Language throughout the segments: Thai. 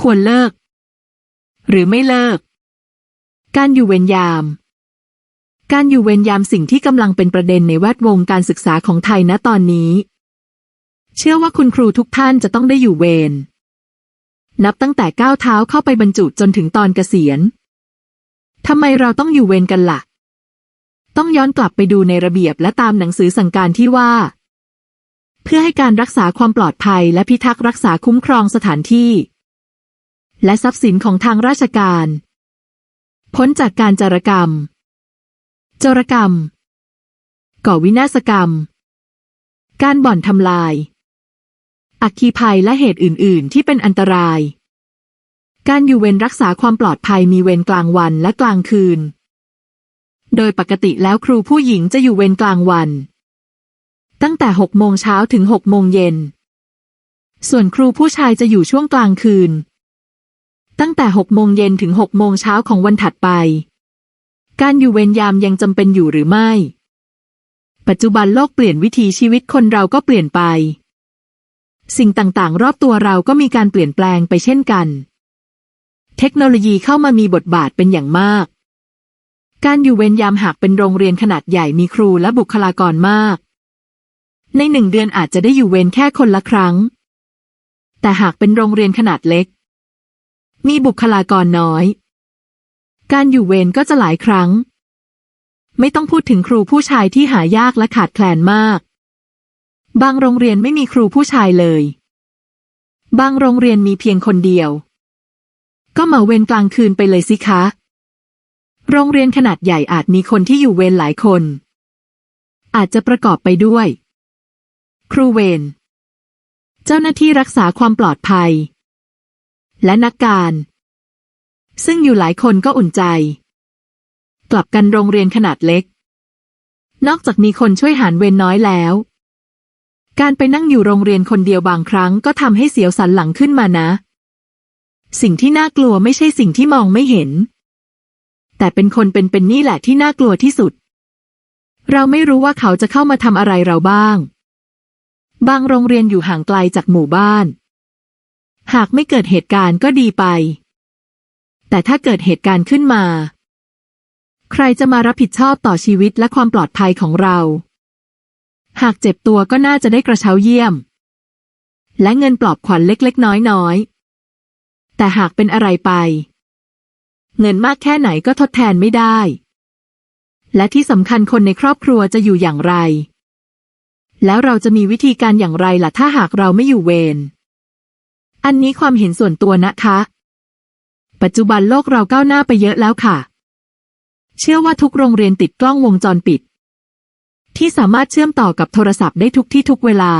ควรเลิก หรือไม่เลิก การอยู่เวรยาม การอยู่เวรยามสิ่งที่กำลังเป็นประเด็นในแวดวงการศึกษาของไทยณตอนนี้ เชื่อว่าคุณครูทุกท่านจะต้องได้อยู่เวรนับตั้งแต่ก้าวเท้าเข้าไปบรรจุจนถึงตอนเกษียณทำไมเราต้องอยู่เวรกันละ่ะ ต้องย้อนกลับไปดูในระเบียบและตามหนังสือสั่งการที่ว่า เพื่อให้การรักษาความปลอดภัยและพิทักษ์รักษาคุ้มครองสถานที่ และทรัพย์สินของทางราชการ พ้นจากการจารกรรมโจรกรรม ก่อวินาศกรรม การบ่อนทำลาย อัคคีภัยและเหตุอื่น ๆ ที่เป็นอันตราย การอยู่เวรรักษาความปลอดภัยมีเวรกลางวันและกลางคืน โดยปกติแล้วครูผู้หญิงจะอยู่เวรกลางวัน ตั้งแต่หกโมงเช้าถึงหกโมงเย็นส่วนครูผู้ชายจะอยู่ช่วงกลางคืน ตั้งแต่หกโมงเย็นถึงหกโมงเช้าของวันถัดไป การอยู่เวรยามยังจำเป็นอยู่หรือไม่ ปัจจุบันโลกเปลี่ยนวิถีชีวิตคนเราก็เปลี่ยนไป สิ่งต่างๆ รอบตัวเราก็มีการเปลี่ยนแปลงไปเช่นกัน เทคโนโลยีเข้ามามีบทบาทเป็นอย่างมาก การอยู่เวรยามหากเป็นโรงเรียนขนาดใหญ่มีครูและบุคลากรมาก ในหนึ่งเดือนอาจจะได้อยู่เวรแค่คนละครั้ง แต่หากเป็นโรงเรียนขนาดเล็ก มีบุคลากรน้อย การอยู่เวรก็จะหลายครั้ง ไม่ต้องพูดถึงครูผู้ชายที่หายากและขาดแคลนมาก บางโรงเรียนไม่มีครูผู้ชายเลย บางโรงเรียนมีเพียงคนเดียว ก็มาเวรกลางคืนไปเลยสิคะ โรงเรียนขนาดใหญ่อาจมีคนที่อยู่เวรหลายคน อาจจะประกอบไปด้วย ครูเวรเจ้าหน้าที่รักษาความปลอดภัย และนักการ ซึ่งอยู่หลายคนก็อุ่นใจ กลับกันโรงเรียนขนาดเล็ก นอกจากมีคนช่วยหารเวรน้อยแล้ว การไปนั่งอยู่โรงเรียนคนเดียวบางครั้งก็ทำให้เสียวสันหลังขึ้นมานะ สิ่งที่น่ากลัวไม่ใช่สิ่งที่มองไม่เห็น แต่เป็นคนเป็นเป็นนี่แหละที่น่ากลัวที่สุด เราไม่รู้ว่าเขาจะเข้ามาทำอะไรเราบ้าง บางโรงเรียนอยู่ห่างไกลจากหมู่บ้าน หากไม่เกิดเหตุการณ์ก็ดีไป แต่ถ้าเกิดเหตุการณ์ขึ้นมา ใครจะมารับผิดชอบต่อชีวิตและความปลอดภัยของเรา หากเจ็บตัวก็น่าจะได้กระเช้าเยี่ยม และเงินปลอบขวัญเล็กๆ น้อยๆ แต่หากเป็นอะไรไป เงินมากแค่ไหนก็ทดแทนไม่ได้ และที่สำคัญคนในครอบครัวจะอยู่อย่างไร แล้วเราจะมีวิธีการอย่างไรล่ะถ้าหากเราไม่อยู่เวร อันนี้ความเห็นส่วนตัวนะคะ ปัจจุบันโลกเราก้าวหน้าไปเยอะแล้วค่ะ เชื่อว่าทุกโรงเรียนติดกล้องวงจรปิด ที่สามารถเชื่อมต่อกับโทรศัพท์ได้ทุกที่ทุกเวลา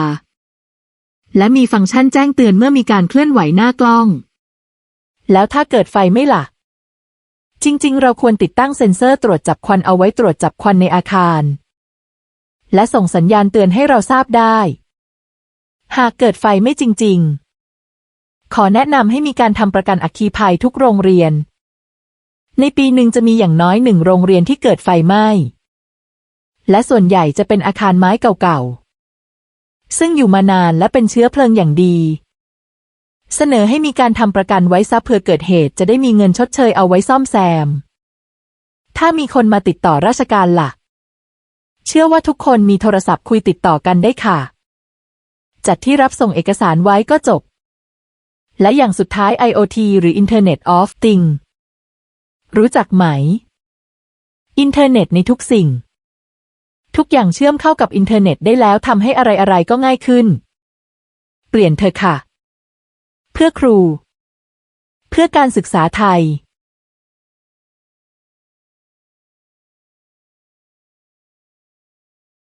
และมีฟังก์ชันแจ้งเตือนเมื่อมีการเคลื่อนไหวหน้ากล้อง แล้วถ้าเกิดไฟไม่ล่ะ จริง ๆ เราควรติดตั้งเซ็นเซอร์ตรวจจับควันเอาไว้ตรวจจับควันในอาคาร และส่งสัญญาณเตือนให้เราทราบได้ หากเกิดไฟไม่จริง ๆ ขอแนะนำให้มีการทำประกันอัคคีภัยทุกโรงเรียน ในปีหนึ่งจะมีอย่างน้อยหนึ่งโรงเรียนที่เกิดไฟไหม้ และส่วนใหญ่จะเป็นอาคารไม้เก่าๆ ซึ่งอยู่มานานและเป็นเชื้อเพลิงอย่างดี เสนอให้มีการทำประกันไว้ซับเผื่อเกิดเหตุจะได้มีเงินชดเชยเอาไว้ซ่อมแซม ถ้ามีคนมาติดต่อราชการล่ะ เชื่อว่าทุกคนมีโทรศัพท์คุยติดต่อกันได้ค่ะ จัดที่รับส่งเอกสารไว้ก็จบ และอย่างสุดท้าย IoT หรือ Internet of Things รู้จักไหม อินเทอร์เน็ตในทุกสิ่ง ทุกอย่างเชื่อมเข้ากับอินเทอร์เน็ตได้แล้วทำให้อะไรๆก็ง่ายขึ้น เปลี่ยนเธอค่ะ เพื่อครู เพื่อการศึกษาไทย